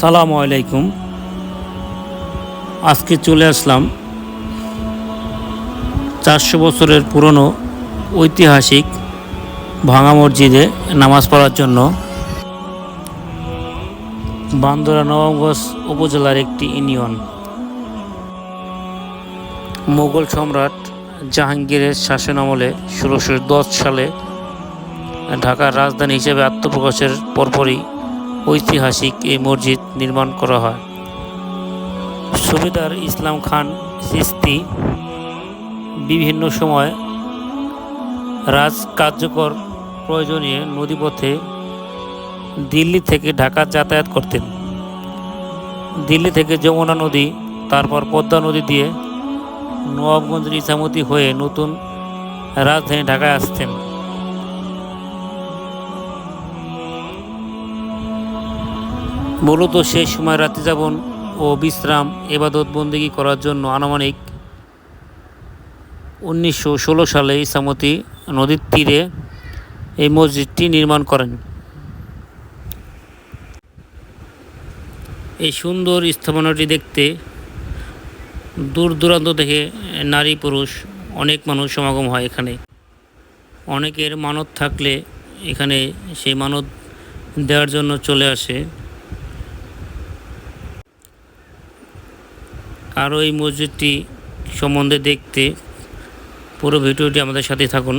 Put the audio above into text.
আসসালামু আলাইকুম। আজকে চলে আসলাম চারশো বছরের পুরনো ঐতিহাসিক ভাঙা মসজিদে নামাজ পড়ার জন্য বান্দরা নবাবগঞ্জ উপজেলার একটি ইউনিয়ন। মোগল সম্রাট জাহাঙ্গীরের শাসন আমলে ষোলোশো সালে ঢাকার রাজধানী হিসেবে আত্মপ্রকাশের পরপরই ঐতিহাসিক এই মসজিদ নির্মাণ করা হয়। সুবেদার ইসলাম খান সিস্তি বিভিন্ন সময় রাজ কার্যকর প্রয়োজনীয় নদীপথে দিল্লি থেকে ঢাকা যাতায়াত করতেন। দিল্লি থেকে যমুনা নদী, তারপর পদ্মা নদী দিয়ে নবাবগঞ্জের ইসামতি হয়ে নতুন রাজধানী ঢাকায় আসতেন। মূলত সেই সময় রাত্রি যাপন ও বিশ্রাম, এবাদত বন্দিগি করার জন্য আনুমানিক উনিশশো ষোলো সালে ইসামতি নদীর তীরে এই মসজিদটি নির্মাণ করেন। এই সুন্দর স্থাপনাটি দেখতে দূর দূরান্ত থেকে নারী, পুরুষ, অনেক মানুষ সমাগম হয় এখানে। অনেকের মানত থাকলে এখানে সেই মানত দেওয়ার জন্য চলে আসে। আরও এই মসজিদটি সম্বন্ধে দেখতে পুরো ভিডিওটি আমাদের সাথে থাকুন।